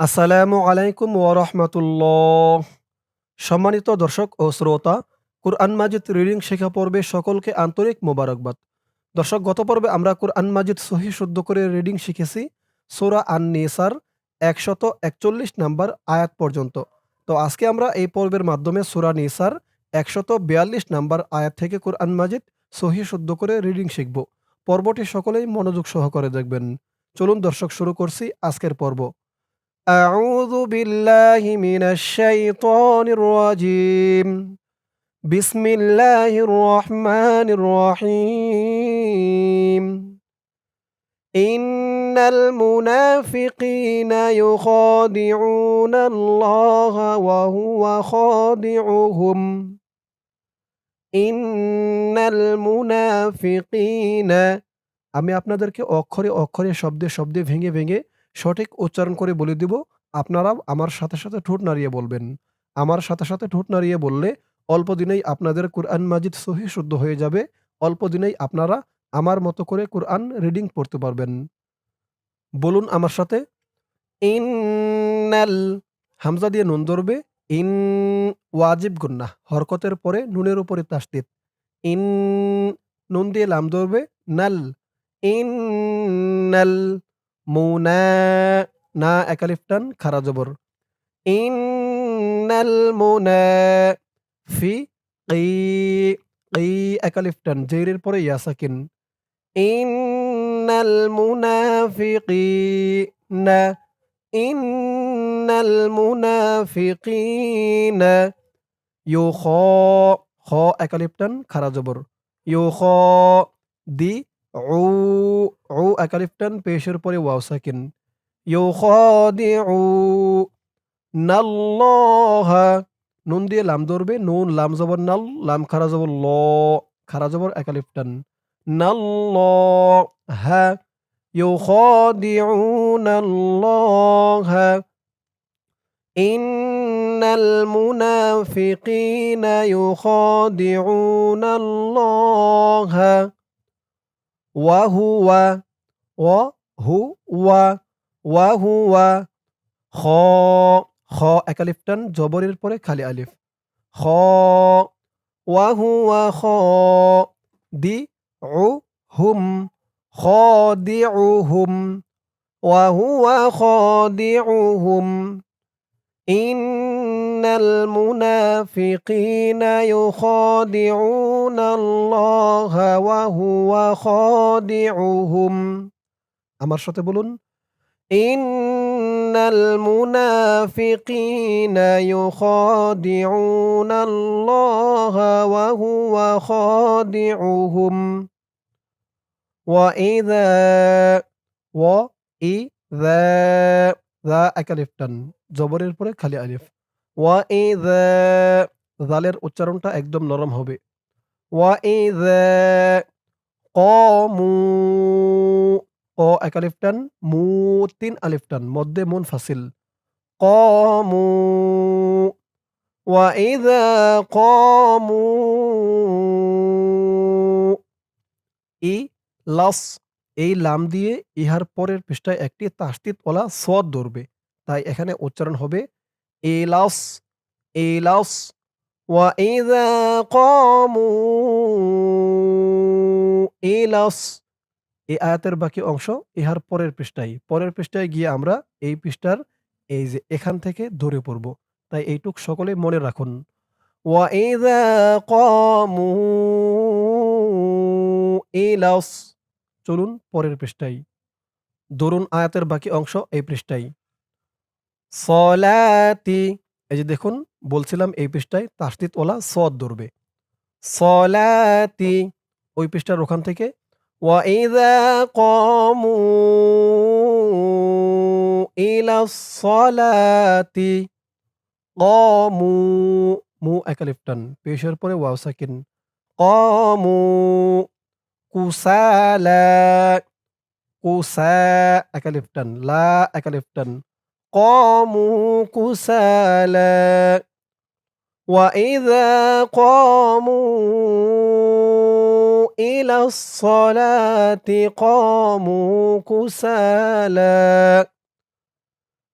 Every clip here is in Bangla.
আসসালামু আলাইকুম ওয়ারহমাতুল্লাহ সম্মানিত দর্শক ও শ্রোতা, কুরআন মাজিদ রিডিং শেখা পর্বে সকলকে আন্তরিক মোবারকবাদ। দর্শক, গত পর্বে আমরা কুরআন মাজিদ সহি শুদ্ধ করে রিডিং শিখেছি, সোরা আন নিসার একশত একচল্লিশ নাম্বার আয়াত পর্যন্ত। তো আজকে আমরা এই পর্বের মাধ্যমে সোরা নিসার একশত বিয়াল্লিশ নাম্বার আয়াত থেকে কুরআন মাজিদ সহি শুদ্ধ করে রিডিং শিখব। পর্বটি সকলেই মনোযোগ সহকারে দেখবেন। চলুন দর্শক, শুরু করছি আজকের পর্ব। أعوذ بالله من الشيطان الرجيم بسم الله الرحمن الرحيم إن المنافقين يخادعون الله وهو خادعهم إن المنافقين আমি আপনাদেরকে অক্ষরে অক্ষরে শব্দে শব্দে ভেঙে ভেঙে সঠিক উচ্চারণ করে বলে দিব, আপনারাও আমার সাথে সাথে ঠোঁট নাড়িয়ে বলবেন। আমার সাথে সাথে ঠোঁট নাড়িয়ে বললে অল্প দিনেই আপনাদের কোরআন মাজিদ সহি শুদ্ধ হয়ে যাবে, অল্প দিনেই আপনারা আমার মতো করে কোরআন রিডিং পড়তে পারবেন। বলুন আমার সাথে, ইন্নাল হামজা দিয়ে নুন ধরবে, ইন ওয়াজিব গুন্না হরকতের পরে নুনের উপরে তাসদিদ। ইন নুন দিয়ে লাম ধরবে, নাল ইন্নাল মুনা না একালিফ টান খারা জবর। ইন্নাল মুনা ফি কি কি একালিফ টান জেরের পরে ইয়া সাকিন। ইন্নাল মুনাফিকিনা ইন্নাল মুনাফিকিনা ইউখ খ একালিফ টান খারা জবর। ইউখ দি উ উ একালিফ টান পেশের পরে ওয়াও সাকিন ইউখাদিউ নাল্লাহা নুন দিয়ে লাম ধরবে নুন লাম জবর নাল লাম খারা জবর ল খারা জবর একালিফ টান নাল্লাহা يخادعون الله إن المنافقين يخادعون الله ওয়াহুয়া ও হু ওয়া ওয়াহুয়া, খ খ একালিফ টান, জবরের পরে খালি আলিফ। খ, ওয়াহুয়া, খ দি উ হুম খ দি উ হুম ওয়াহুয়া দি উ ইন المنافقين يخادعون الله وهو خادعهم আমার সাথে বলুন إن المنافقين يخادعون الله وهو خادعهم وإذا وإذا ذا একালিফ টান জবরের পরে খালি আলিফ ওয়াইদা, জালের উচ্চারণটা একদম নরম হবে। ওয়াইদা, কমু, ক একালিফ টান, মু তিন আলিফ টান, মধ্যে মুন ফাসিল। কমু, ওয়াইদা, কমু, ই, লাস, এই লাম দিয়ে ইহার পরের পৃষ্ঠায় একটি তাস্তিত ওলা সদ ধরবে। তাই এখানে উচ্চারণ হবে এলাস ওয়া ইদা কমু এলাস এই আয়াতের বাকি অংশ ইহার পরের পৃষ্ঠায়। পরের পৃষ্ঠায় গিয়ে আমরা এই পৃষ্ঠার এই যে এখান থেকে ধরে পড়ব। তাই এইটুক সকলে মনে রাখুন। চলুন পরের পৃষ্ঠায়। দরুন আয়াতের বাকি অংশ এই পৃষ্ঠায়। সলাতি। এই যে দেখুন, বলছিলাম এই পৃষ্ঠায় তাসদিদ ওলা সদ ধরবে। সলাতি, ওই পৃষ্ঠার ওখান থেকে ওয়াইদা কমু ইলা সলাতি, কমু মু একালিফটান পেশের পরে ওয়াও সাকিন, কমু কুসালা, কুসা একালিফটান লা একালিফটান কমু কুসালা وإذا قاموا إلى الصلاة قاموا كسالى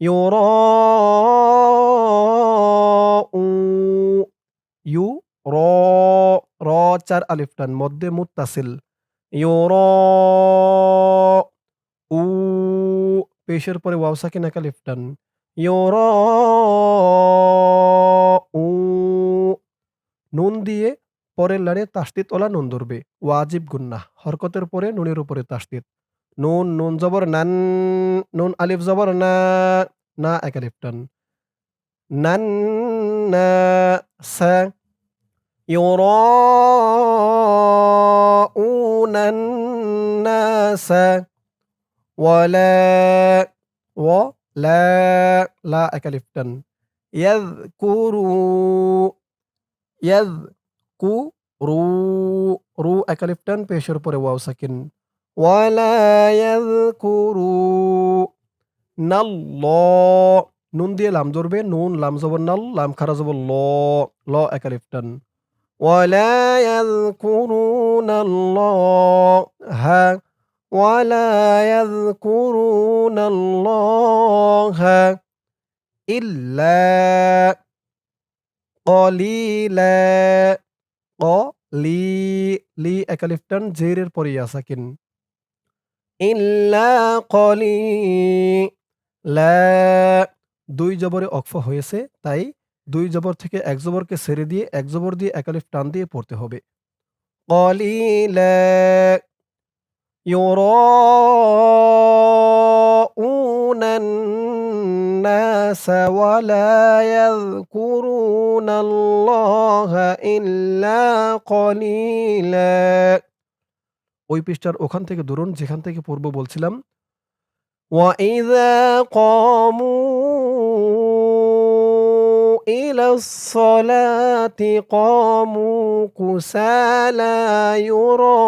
ইউরাউ ইউ র র চার আলিফ টান মধ্যে মুত্তাসিল ইউরাউ উ পেশের পরে ওয়াও সাকিন এক টান ইউরাউ নুন দিয়ে পরের লাইনে তাসদিদ ওলা নুন ধরবে। ওয়াজিব গুন্না হরকতের পরে নুনের উপরে তাস্তিত। নুন নুন জবর নান, নুন আলিফ জবর না না এক আলিফ নান, না, সা। يراءون الناس ولا ولا لا أكلف تن يذكروا يذكروا রু একালিফ টান পেশের পরে ওয়াও সাকিন ওয়ালা ইয়াযকুরু নাল্ল নুন দিয়ে লাম ধরবে নুন লাম জবর নাল লাম খারা জবর ল ল একালিফ টান ওয়ালা ইয়াযকুরুনা আল্লাহ ولا يذكرون الله إلا قليلا قلي লি একালিফ টান জেরের পরে ইয়া সাকিন ইল্লা কলি লা দুই জবরে অক্ফ হয়েছে তাই দুই জবর থেকে এক জবরকে ছেড়ে দিয়ে এক জবর দিয়ে একালিফ টান দিয়ে পড়তে হবে কলিলা يراءون الناس ولا يذكرون الله إلا قليلا ওই পৃষ্ঠার ওখান থেকে ধরুন যেখান থেকে পূর্ব বলছিলাম وإذا قاموا إلى الصلاة قاموا كسالى يراءون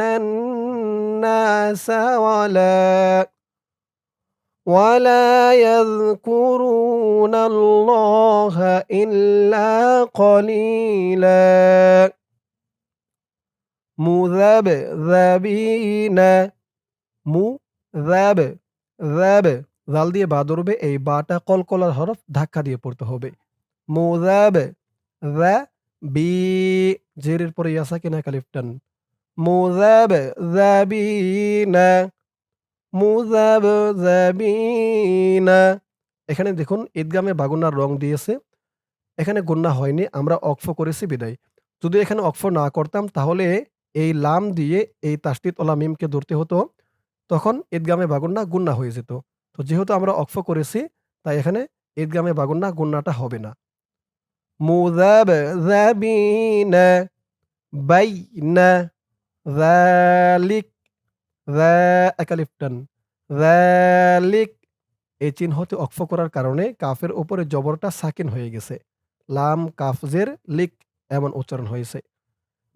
الناس ولا ولا يذكرون الله إلا قليلا مذبذبين مذبذب জাল দিয়ে বা ধরবে এই বাটা কলকলার হরফ ধাক্কা দিয়ে পড়তে হবে। মুযাব, যা, বি, জেরের পরে ইয়াসা কিনা কালিফটান মুযাব যাবিনা মুযাব যাবিনা এখানে দেখুন, ঈদগামে বাগুনার রং দিয়েছে। এখানে গুন্না হয়নি, আমরা অক্ফ করেছি বিদায়। যদি এখানে অক্ফ না করতাম, তাহলে এই লাম দিয়ে এই তাসদিদ ওলা মিমকে ধরতে হতো। তখন ঈদগামে বাগুন্না গুন্না হয়ে যেত। তো যেহেতু আমরা অক্ফ করেছি, তাই এখানে ঈদগামে বাগুন্না গুন্নাটা হবে না। যাবিনা বাইনা যা একালিফটান যালিক, এই চিহ্নতে অক্ফ করার কারণে কাফের উপরে জবরটা সাকিন হয়ে গেছে। লাম, কাফজের লিক এমন উচ্চারণ হয়েছে।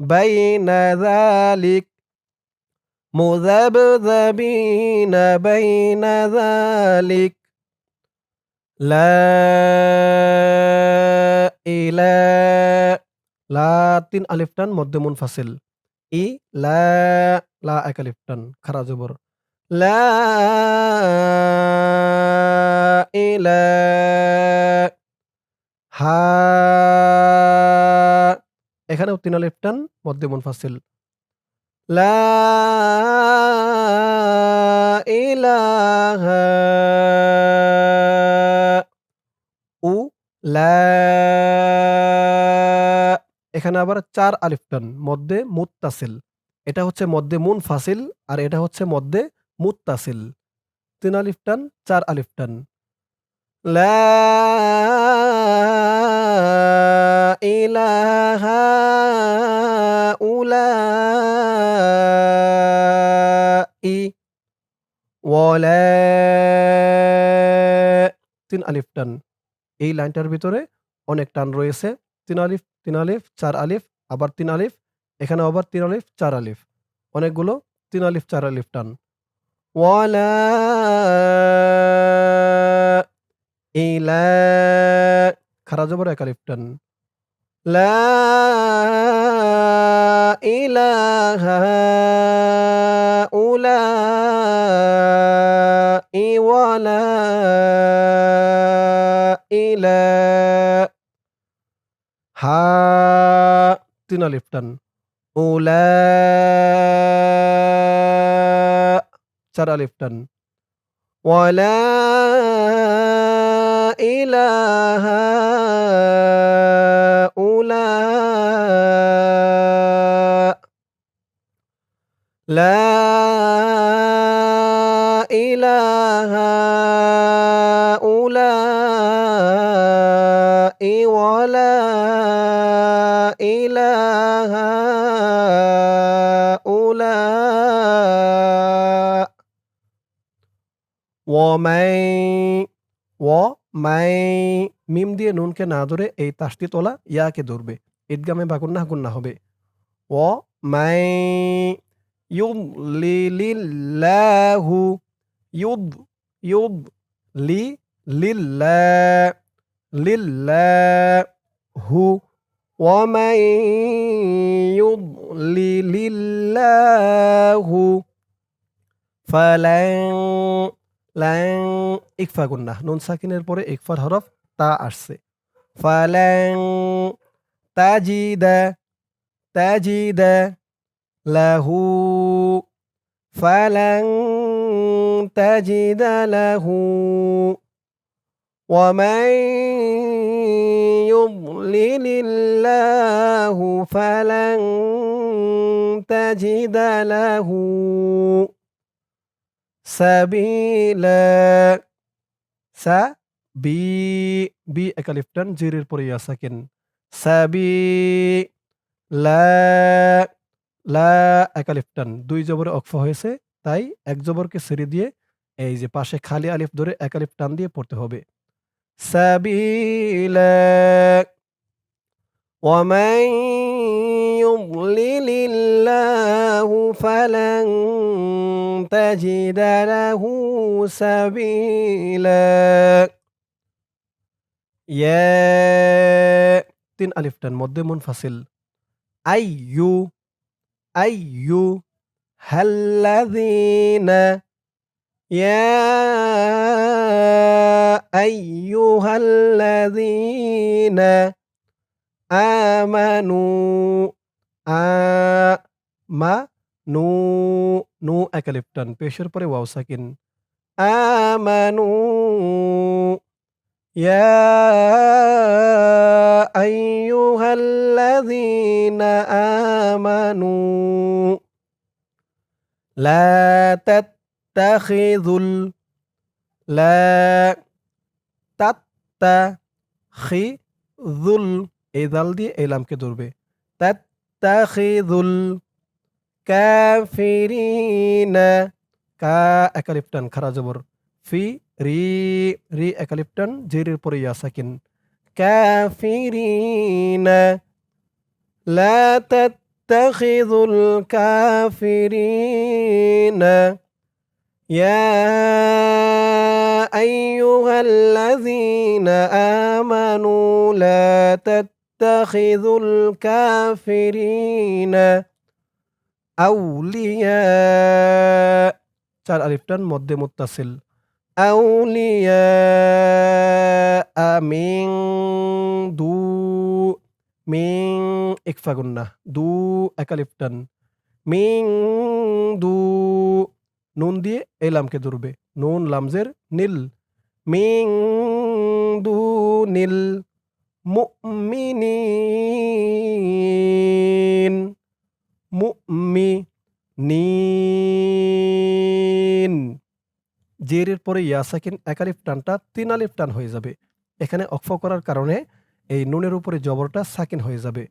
বাইনা যালিক مذبذبين بين ذلك لا إلى লা তিন আলিফ টান মধ্যে মুনফাসিল ই লা লা এক আলিফ টান খারা জবর লা ইলা হা এখানেও তিন আলিফ টান মধ্যে মুনফাসিল উ লা এখানে আবার চার আলিফ টান, মধ্যে মুত্তাসিল। এটা হচ্ছে মধ্যে মুন ফাসিল আর এটা হচ্ছে মধ্যে মুত্তাসিল। তিন আলিফ টান, চার আলিফ টান। লা ইলাহা উলাই ওয়ালা তিন আলিফ টান। এই লাইনটার ভিতরে অনেক টান রয়েছে। তিন আলিফ তিন আলিফ, চার আলিফ, আবার তিন আলিফ, এখানে আবার তিন আলিফ, চার আলিফ। অনেকগুলো তিন আলিফ, চার আলিফ টান। ওয়ালা ইলা খারা জবর এক আলিফ টান। لا إله هؤلاء ولا إله ها تنا لفتن أولاء ترى لفتن ولا إله লা ইলাহা উলা ওয়ালা ইলাহা উলা ওয়ামাই ওয়ামাই মিম দিয়ে নুনকে না ধরে এই তাসটি তোলা, ইয়াকে ধরবে। ঈদগামে বা গুন্না গুন্না হবে। ও মাই ইউলিলিল্লাহু ইউদ ইউদ লি লিল্লাহ লিল্লাহু ومن يضلل الله فلن لن ইকফা গুন্না নুন সাকিনের পরে ইকফার হরফ তা আসছে ফালাং তাজিদা তাজিদা লাহু ফালাং তাজিদা লাহু ومن يضلل الله فلن تجد له সাবিলা সা বি বি একালিফ টান জিরের পরে ইয়া সাকিন সাবি লা লা একালিফ টান দুই জবরে অক্ফ হয়েছে তাই এক জবরকে ছেড়ে দিয়ে এই যে পাশে খালি আলিফ ধরে একালিফ টান দিয়ে পড়তে হবে সাবিলা ومن يضلل الله فلن تجد له سبيلا يا তিন আলিফ টান মধ্যে মুনফাসিল আইয়ু আইয়ু হাল্লাযীনা يا أيها الذين آمنوا আমানু নু একালিফ টান পেশের পরে ওয়াও সাকিন আমানু يا أيها الذين آمنوا لا تتخذوا ال- لا تتخذوا এই দাল দিয়ে এই লামকে ধরবে তাত্তাখিযুল কাফিরিনা কা একালিফ টান খারা জবর ফি রি রি একালিফ টান জেরের পরে ইয়া সাকিন কাফিরিনা লা তাত্তাখিযুল কাফিরিনা يا أيها الذين آمنوا لا تتخذوا الكافرين أولياء চার আলিফটান মধ্যে মুত্তাসিল আউলিয়া মিং দু মিং ইকফা গুন্না দু একালিফটান মিং দু নুন দিয়ে এই লামকে ধরবে নুন লামজের নীল মিং দু নীল মুমিনিন মুমি নিন জিয়ের পরে ইয়াসাকিন একালিফ টানটা তিন আলিফ টান হয়ে যাবে। এখানে অক্ষ করার কারণে এই নুনের উপরে জবরটা সাকিন হয়ে যাবে।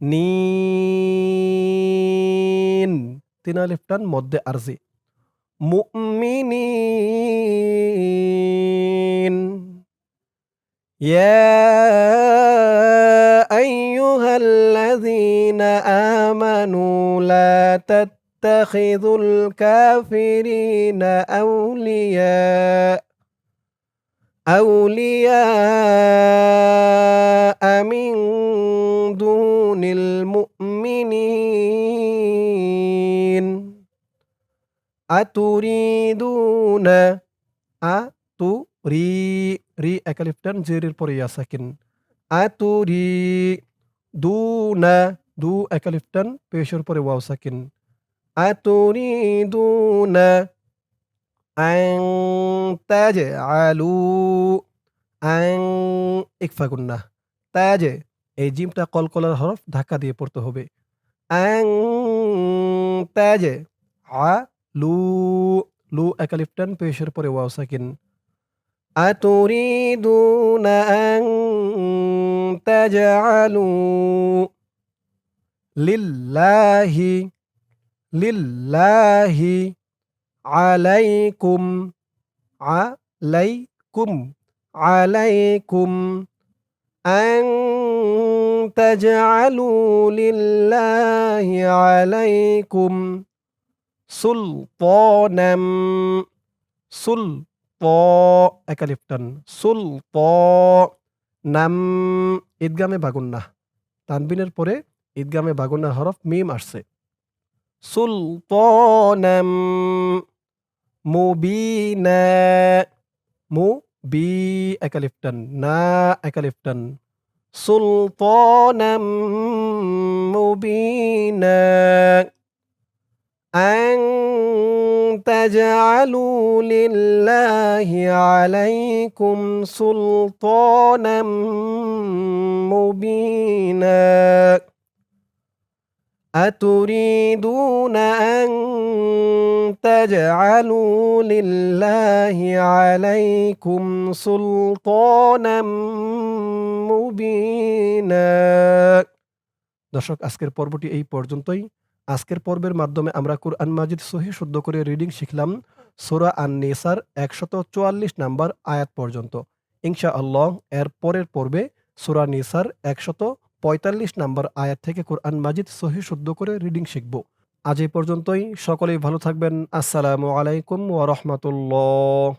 নিন। তিন আলিফ টান মধ্যে আরজি। মুমিনিন। ইয়া আইয়ুহাল্লাযীনা আমানু লা تتخذوا الكافرين أولياء أولياء من دون المؤمنين أتريدون أتري ري أكاليف دان زيرير بريا ساكن أتري دون دو أكاليف دان بيشور بري واو ساكن পেশের পরে ওয়াও সাকিন আ তু রি দু না আং তাজে আলু আং ইকফা গুন্না তাজে এই জিমটা কলকলার হরফ ধাক্কা দিয়ে পড়তে হবে আং তাজে আ লু লু একালিফটান পেশের পরে ওয়াও সাকিন أتريدون أن تجعلوا لله لله عليكم عليكم عليكم أن تجعلوا لله عليكم سلطانا سلطانا প একালিফটান সুল প নাম ঈদগামে বাগুন্না তানবিনের পরে ঈদগামে বাগুন্নার হরফ মিম আসছে سلطانا مبينا مبي أكلفتن نا أكلفتن سلطانا مبينا أن تجعلوا لله عليكم سلطانا مبينا أتريدون أن تجعلوا لله عليكم سلطانا مبينا দর্শক আজকের পর্বটি এই পর্যন্তই আজকের পর্বের মাধ্যমে আমরা কুরআন মাজিদ সহি শুদ্ধ করে রিডিং শিখলাম সোরা আন নেসার একশত চুয়াল্লিশ নাম্বার আয়াত পর্যন্ত ইনশা আল্লাহ এর পরের পর্বে সোরা নিসার একশত পঁয়তাল্লিশ নম্বর আয়াত থেকে কোরআন মাজিদ সহি শুদ্ধ করে রিডিং শিখব। আজ এই পর্যন্তই। সকলেই ভালো থাকবেন। আসসালামু আলাইকুম ওয়া রাহমাতুল্লাহ।